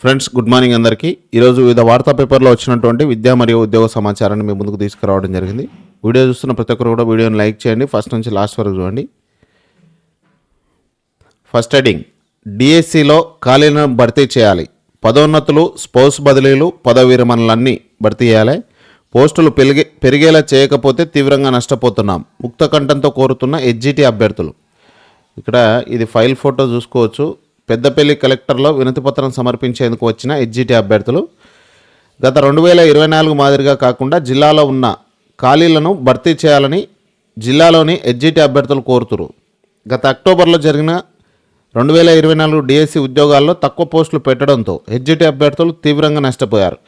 Friends good morning అందరికీ. ఈరోజు వివిధ వార్తా పేపర్లో వచ్చినటువంటి విద్యా మరియు ఉద్యోగ సమాచారాన్ని మీ ముందుకు తీసుకురావడం జరిగింది. వీడియో చూస్తున్న ప్రతి ఒక్కరు కూడా వీడియోని లైక్ చేయండి. ఫస్ట్ నుంచి లాస్ట్ వరకు చూడండి. ఫస్ట్ హెడింగ్ డిఎస్సిలో ఖాళీలను భర్తీ చేయాలి. పదోన్నతులు స్పోర్ట్స్ బదిలీలు పదవి విరమణలన్నీ భర్తీ చేయాలి. పోస్టులు పెరిగే పెరిగేలా చేయకపోతే తీవ్రంగా నష్టపోతున్నాం. ముక్త కంఠంతో కోరుతున్న హెచ్జిటి అభ్యర్థులు. ఇక్కడ ఇది ఫైల్ ఫోటో చూసుకోవచ్చు. పెద్దపల్లి కలెక్టర్లో వినతిపత్రం సమర్పించేందుకు వచ్చిన హెచ్జిటి అభ్యర్థులు గత రెండు వేల ఇరవై నాలుగు మాదిరిగా కాకుండా జిల్లాలో ఉన్న ఖాళీలను భర్తీ చేయాలని జిల్లాలోని హెచ్జిటి అభ్యర్థులు కోరుతురు. గత అక్టోబర్లో జరిగిన రెండు వేల ఇరవై నాలుగు డిఎస్సి ఉద్యోగాల్లో తక్కువ పోస్టులు పెట్టడంతో హెచ్జిటి అభ్యర్థులు తీవ్రంగా నష్టపోయారు.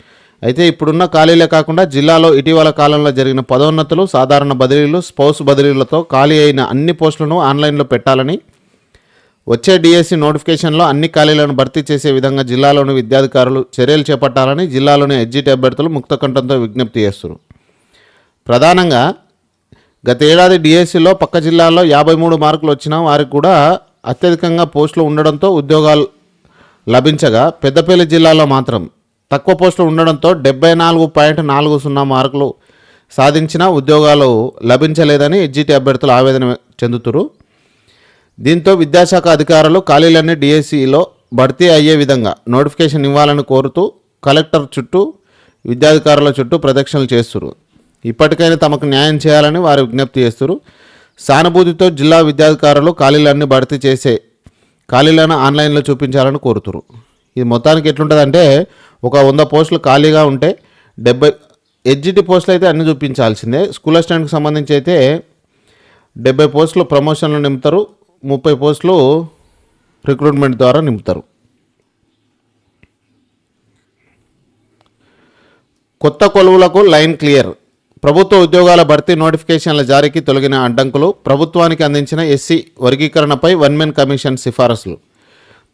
అయితే ఇప్పుడున్న ఖాళీలే కాకుండా జిల్లాలో ఇటీవల కాలంలో జరిగిన పదోన్నతులు సాధారణ బదిలీలు స్పౌస్ బదిలీలతో ఖాళీ అయిన అన్ని పోస్టులను ఆన్లైన్లో పెట్టాలని వచ్చే డిఎస్సి నోటిఫికేషన్లో అన్ని ఖాళీలను భర్తీ చేసే విధంగా జిల్లాలోని విద్యాధికారులు చర్యలు చేపట్టాలని జిల్లాలోని ఎడ్జిట్ అభ్యర్థులు ముక్తకంఠంతో విజ్ఞప్తి చేస్తున్నారు. ప్రధానంగా గత ఏడాది డిఎస్సిలో పక్క జిల్లాల్లో యాభై మూడు మార్కులు వచ్చినా వారికి కూడా అత్యధికంగా పోస్టులు ఉండడంతో ఉద్యోగాలు లభించగా పెద్దపల్లి జిల్లాలో మాత్రం తక్కువ పోస్టులు ఉండడంతో డెబ్బై నాలుగు పాయింట్ నాలుగు సున్నా మార్కులు సాధించిన ఉద్యోగాలు లభించలేదని ఎడ్జిటి అభ్యర్థులు ఆవేదన చెందుతురు దీంతో విద్యాశాఖ అధికారులు ఖాళీలన్నీ డిఎస్సిలో భర్తీ అయ్యే విధంగా నోటిఫికేషన్ ఇవ్వాలని కోరుతూ కలెక్టర్ చుట్టూ విద్యాధికారుల చుట్టూ ప్రదక్షిణలు చేస్తురు. ఇప్పటికైనా తమకు న్యాయం చేయాలని వారు విజ్ఞప్తి చేస్తురు. సానుభూతితో జిల్లా విద్యాధికారులు ఖాళీలన్నీ భర్తీ చేసే ఖాళీలను ఆన్లైన్లో చూపించాలని కోరుతురు. ఇది మొత్తానికి ఎట్లుంటుందంటే ఒక వంద పోస్టులు ఖాళీగా ఉంటే డెబ్బై ఎడ్జిటి పోస్టులు అయితే అన్ని చూపించాల్సిందే. స్కూల్ అసిస్టెంట్కి సంబంధించి అయితే డెబ్బై పోస్టులు ప్రమోషన్లు నింపుతారు. ముప్పై పోస్టులు రిక్రూట్మెంట్ ద్వారా నింపుతారు. కొత్త కొలువులకు లైన్ క్లియర్. ప్రభుత్వ ఉద్యోగాల భర్తీ నోటిఫికేషన్ల జారీకి తొలగిన అడ్డంకులు ప్రభుత్వానికి అందించిన ఎస్సీ వర్గీకరణపై వన్ మెన్ కమిషన్ సిఫారసులు.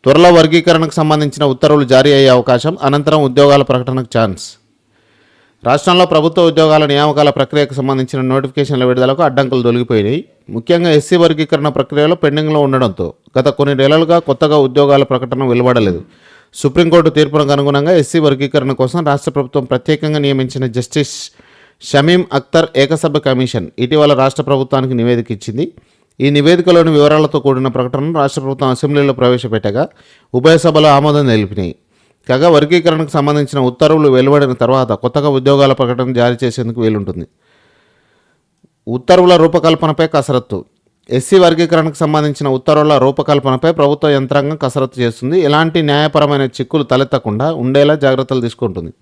త్వరలో వర్గీకరణకు సంబంధించిన ఉత్తర్వులు జారీ అయ్యే అవకాశం అనంతరం ఉద్యోగాల ప్రకటనకు ఛాన్స్. రాష్ట్రంలో ప్రభుత్వ ఉద్యోగాల నియామకాల ప్రక్రియకు సంబంధించిన నోటిఫికేషన్ల విడుదలకు అడ్డంకులు తొలగిపోయినాయి ముఖ్యంగా ఎస్సీ వర్గీకరణ ప్రక్రియలో పెండింగ్లో ఉండడంతో గత కొన్ని నెలలుగా కొత్తగా ఉద్యోగాల ప్రకటన వెలువడలేదు. సుప్రీంకోర్టు తీర్పునకు అనుగుణంగా ఎస్సీ వర్గీకరణ కోసం రాష్ట్ర ప్రభుత్వం ప్రత్యేకంగా నియమించిన జస్టిస్ షమీం అఖ్తర్ ఏకసభ్య కమిషన్ ఇటీవల రాష్ట్ర ప్రభుత్వానికి నివేదిక ఇచ్చింది. ఈ నివేదికలోని వివరాలతో కూడిన ప్రకటనను రాష్ట్ర ప్రభుత్వం అసెంబ్లీలో ప్రవేశపెట్టగా ఉభయ సభలో ఆమోదం తెలిపినాయి. కాగా వర్గీకరణకు సంబంధించిన ఉత్తర్వులు వెలువడిన తర్వాత కొత్తగా ఉద్యోగాల ప్రకటన జారీ చేసేందుకు వీలుంటుంది. ఉత్తర్వుల రూపకల్పనపై కసరత్తు. ఎస్సీ వర్గీకరణకు సంబంధించిన ఉత్తర్వుల రూపకల్పనపై ప్రభుత్వ యంత్రాంగం కసరత్తు చేస్తుంది. ఎలాంటి న్యాయపరమైన చిక్కులు తలెత్తకుండా ఉండేలా జాగ్రత్తలు తీసుకుంటుంది.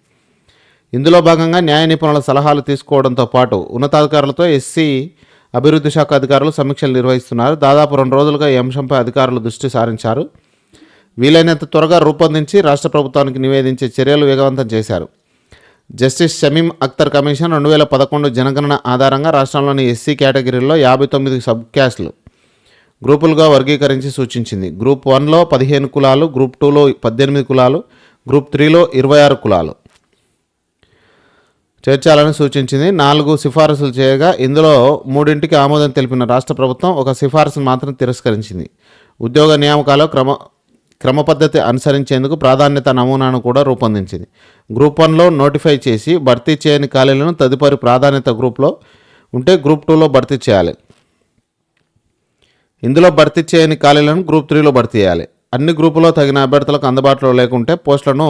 ఇందులో భాగంగా న్యాయ నిపుణుల సలహాలు తీసుకోవడంతో పాటు ఉన్నతాధికారులతో ఎస్సీ అభివృద్ధి శాఖ అధికారులు సమీక్షలు నిర్వహిస్తున్నారు. దాదాపు రెండు రోజులుగా ఈ అంశంపై అధికారులు దృష్టి సారించారు. వీలైనంత త్వరగా రూపొందించి రాష్ట్ర ప్రభుత్వానికి నివేదించే చర్యలు వేగవంతం చేశారు. జస్టిస్ షమీం అఖ్తర్ కమిషన్ రెండు వేల పదకొండు జనగణన ఆధారంగా రాష్ట్రంలోని ఎస్సీ కేటగిరీలో యాభై తొమ్మిది సబ్ క్యాస్ట్లు గ్రూపులుగా వర్గీకరించి సూచించింది. గ్రూప్ వన్లో పదిహేను కులాలు గ్రూప్ టూలో పద్దెనిమిది కులాలు గ్రూప్ త్రీలో ఇరవై ఆరు కులాలు. చేర్చాలని సూచించింది. నాలుగు సిఫారసులు చేయగా ఇందులో మూడింటికి ఆమోదం తెలిపిన రాష్ట్ర ప్రభుత్వం ఒక సిఫారసును మాత్రం తిరస్కరించింది. ఉద్యోగ నియామకాలు క్రమ క్రమ పద్ధతి అనుసరించేందుకు ప్రాధాన్యత నమూనాను కూడా రూపొందించింది. గ్రూప్ వన్లో నోటిఫై చేసి భర్తీ చేయని ఖాళీలను తదుపరి ప్రాధాన్యత గ్రూప్లో ఉంటే గ్రూప్ టూలో భర్తీ చేయాలి. ఇందులో భర్తీ చేయని ఖాళీలను గ్రూప్ త్రీలో భర్తీ చేయాలి. అన్ని గ్రూపులో తగిన అభ్యర్థులకు అందుబాటులో లేకుంటే పోస్టులను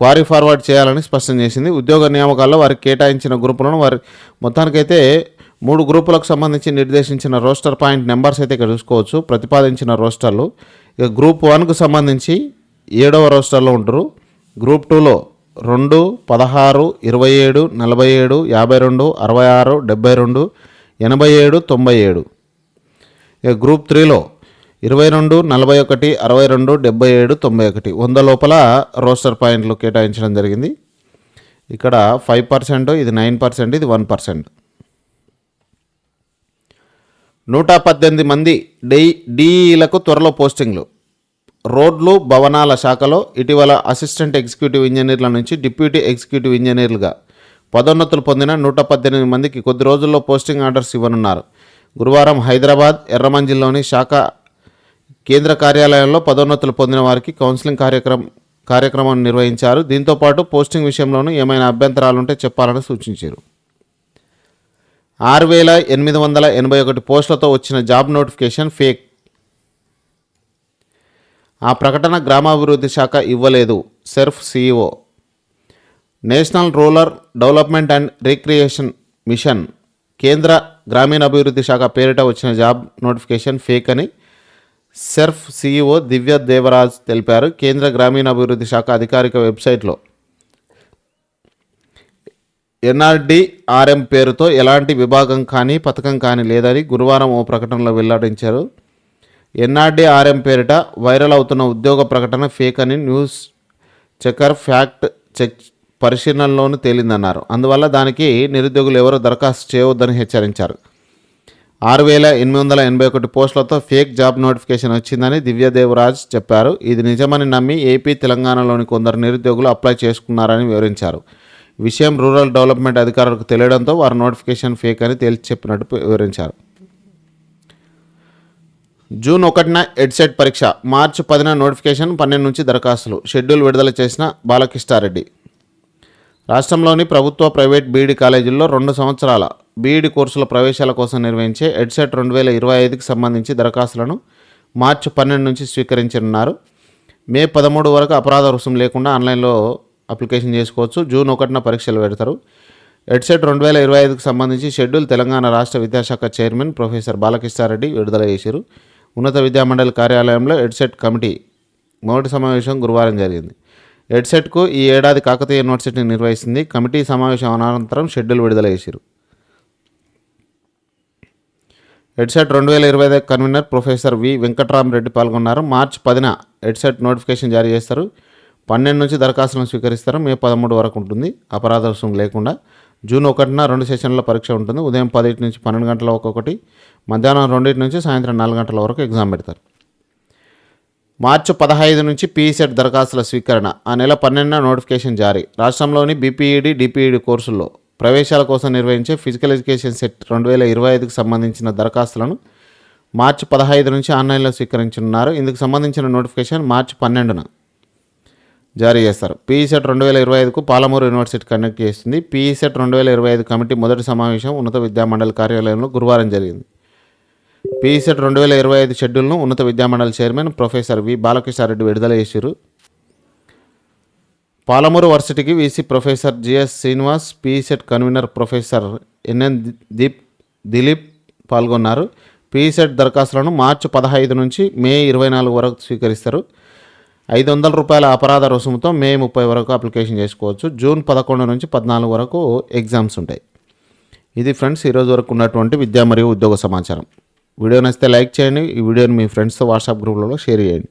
క్వారీ ఫార్వర్డ్ చేయాలని స్పష్టం చేసింది. ఉద్యోగ నియామకాల్లో వారికి కేటాయించిన గ్రూపులను వారి మొత్తానికైతే మూడు గ్రూపులకు సంబంధించి నిర్దేశించిన రోస్టర్ పాయింట్ నెంబర్స్ అయితే ఇక్కడ చూసుకోవచ్చు. ప్రతిపాదించిన రోస్టర్లు. ఇక గ్రూప్ వన్కు సంబంధించి ఏడవ రోస్టర్లో ఉంటారు. గ్రూప్ టూలో రెండు పదహారు ఇరవై ఏడు నలభై ఏడు యాభై రెండు అరవై ఆరు డెబ్బై రెండు ఎనభై ఏడు తొంభై ఏడు. ఇక గ్రూప్ త్రీలో ఇరవై రెండు నలభై ఒకటి అరవై రెండు డెబ్బై ఏడు తొంభై ఒకటి. వంద లోపల రోస్టర్ పాయింట్లు కేటాయించడం జరిగింది. ఇక్కడ ఫైవ్ పర్సెంట్ ఇది నైన్ పర్సెంట్ ఇది వన్ పర్సెంట్. నూట పద్దెనిమిది మంది డై డీఈలకు త్వరలో పోస్టింగ్లు. రోడ్లు భవనాల శాఖలో ఇటీవల అసిస్టెంట్ ఎగ్జిక్యూటివ్ ఇంజనీర్ల నుంచి డిప్యూటీ ఎగ్జిక్యూటివ్ ఇంజనీర్లుగా పదోన్నతులు పొందిన నూట పద్దెనిమిది మందికి కొద్ది రోజుల్లో పోస్టింగ్ ఆర్డర్స్ ఇవ్వనున్నారు. గురువారం హైదరాబాద్ ఎర్రమంజిల్లోని శాఖ కేంద్ర కార్యాలయంలో పదోన్నతులు పొందిన వారికి కౌన్సిలింగ్ కార్యక్రమం కార్యక్రమం నిర్వహించారు. దీంతోపాటు పోస్టింగ్ విషయంలోనూ ఏమైనా అభ్యంతరాలు ఉంటే చెప్పాలని సూచించారు. ఆరు వేల ఎనిమిది వందల ఎనభై ఒకటి పోస్టులతో వచ్చిన జాబ్ నోటిఫికేషన్ ఫేక్. ఆ ప్రకటన గ్రామాభివృద్ధి శాఖ ఇవ్వలేదు SERP CEO. National rural development and recreation mission కేంద్ర గ్రామీణాభివృద్ధి శాఖ పేరిట వచ్చిన జాబ్ నోటిఫికేషన్ ఫేక్ అని సెర్ఫ్ సీఈఓ దివ్య దేవరాజ్ తెలిపారు. కేంద్ర గ్రామీణాభివృద్ధి శాఖ అధికారిక వెబ్సైట్లో ఎన్ఆర్డీఆర్ఎం పేరుతో ఎలాంటి విభాగం కానీ పథకం కానీ లేదని గురువారం ఓ ప్రకటనలో వెల్లడించారు. ఎన్ఆర్డీఆర్ఎం పేరిట వైరల్ అవుతున్న ఉద్యోగ ప్రకటన ఫేక్ అని న్యూస్ చెకర్ ఫ్యాక్ట్ చెక్ పరిశీలనలోనూ తేలిందన్నారు. అందువల్ల దానికి నిరుద్యోగులు ఎవరూ దరఖాస్తు చేయవద్దని హెచ్చరించారు. ఆరు వేల ఎనిమిది వందల ఎనభై ఒకటి పోస్టులతో ఫేక్ జాబ్ నోటిఫికేషన్ వచ్చిందని దివ్యదేవరాజ్ చెప్పారు. ఇది నిజమని నమ్మి ఏపీ తెలంగాణలోని కొందరు నిరుద్యోగులు అప్లై చేసుకున్నారని వివరించారు. విషయం రూరల్ డెవలప్మెంట్ అధికారులకు తెలియడంతో వారు నోటిఫికేషన్ ఫేక్ అని తేల్చి చెప్పినట్టు వివరించారు. జూన్ ఒకటిన ఎడ్సెట్ పరీక్ష మార్చి పదిన నోటిఫికేషన్ పన్నెండు నుంచి దరఖాస్తులు షెడ్యూల్ విడుదల చేసిన బాలకృష్ణారెడ్డి. రాష్ట్రంలోని ప్రభుత్వ ప్రైవేట్ బీఈడి కాలేజీల్లో రెండు సంవత్సరాల బీఈడి కోర్సుల ప్రవేశాల కోసం నిర్వహించే ఎడ్సెట్ రెండు వేల ఇరవై ఐదుకి సంబంధించి దరఖాస్తులను మార్చి పన్నెండు నుంచి స్వీకరించనున్నారు. మే పదమూడు వరకు అపరాధ రుసుం లేకుండా ఆన్లైన్లో అప్లికేషన్ చేసుకోవచ్చు. జూన్ ఒకటిన పరీక్షలు పెడతారు. ఎడ్సెట్ రెండు వేల ఇరవై ఐదుకు సంబంధించి షెడ్యూల్ తెలంగాణ రాష్ట్ర విద్యాశాఖ చైర్మన్ ప్రొఫెసర్ బాలకృష్ణారెడ్డి విడుదల చేశారు. ఉన్నత విద్యామండలి కార్యాలయంలో ఎడ్సెట్ కమిటీ మొదటి సమావేశం గురువారం జరిగింది. ఎడ్సెట్కు ఈ ఏడాది కాకతీయ యూనివర్సిటీ నిర్వహిస్తుంది. కమిటీ సమావేశం అనంతరం షెడ్యూల్ విడుదల చేశారు. ఎడ్సెట్ రెండు వేల ఇరవై ఐదు కన్వీనర్ ప్రొఫెసర్ వి వెంకట్రామరెడ్డి పాల్గొన్నారు. మార్చి పదిన ఎడ్సెట్ నోటిఫికేషన్ జారీ చేస్తారు. పన్నెండు నుంచి దరఖాస్తులను స్వీకరిస్తారు. మే పదమూడు వరకు ఉంటుంది. అపరాధ రుసుము లేకుండా. జూన్ ఒకటిన రెండు సెషన్ల పరీక్ష ఉంటుంది. ఉదయం పదిటి నుంచి పన్నెండు గంటల ఒక్కొక్కటి మధ్యాహ్నం రెండింటి నుంచి సాయంత్రం నాలుగు గంటల వరకు ఎగ్జామ్ పెడతారు. మార్చి పదహైదు నుంచి పీసెట్ దరఖాస్తుల స్వీకరణ. ఆ నెల పన్నెండున నోటిఫికేషన్ జారీ. రాష్ట్రంలోని బీపీఈడి డిపిఈడి కోర్సుల్లో ప్రవేశాల కోసం నిర్వహించే ఫిజికల్ ఎడ్యుకేషన్ సెట్ రెండు వేల ఇరవై ఐదుకు సంబంధించిన దరఖాస్తులను మార్చి పదహైదు నుంచి ఆన్లైన్లో స్వీకరించనున్నారు. ఇందుకు సంబంధించిన నోటిఫికేషన్ మార్చి పన్నెండున. జారీ చేస్తారు. పీఈసెట్ రెండు వేల ఇరవై ఐదుకు పాలమూరు యూనివర్సిటీ కండక్ట్ చేస్తుంది. పీఈసెట్ రెండు వేల ఇరవై ఐదు కమిటీ మొదటి సమావేశం ఉన్నత విద్యామండలి కార్యాలయంలో గురువారం జరిగింది. పీఈసెట్ రెండు వేల ఇరవై ఐదు షెడ్యూల్ను ఉన్నత విద్యామండలి చైర్మన్ ప్రొఫెసర్ వి బాలకృష్ణారెడ్డి విడుదల చేశారు Palamuru వర్సిటీకి VC professor GS Srinivas PECET convener professor NN Deep Dilip పాల్గొన్నారు. పీఈసెట్ దరఖాస్తులను మార్చి పదహైదు నుంచి మే ఇరవై నాలుగు వరకు స్వీకరిస్తారు. ఐదు వందల రూపాయల అపరాధ రుసుముతో మే ముప్పై వరకు అప్లికేషన్ చేసుకోవచ్చు. జూన్ పదకొండు నుంచి పద్నాలుగు వరకు ఎగ్జామ్స్ ఉంటాయి. ఇది ఫ్రెండ్స్ ఈరోజు వరకు ఉన్నటువంటి విద్యా మరియు ఉద్యోగ సమాచారం. వీడియో నచ్చితే లైక్ చేయండి. ఈ వీడియోని మీ ఫ్రెండ్స్తో వాట్సాప్ గ్రూప్లలో షేర్ చేయండి.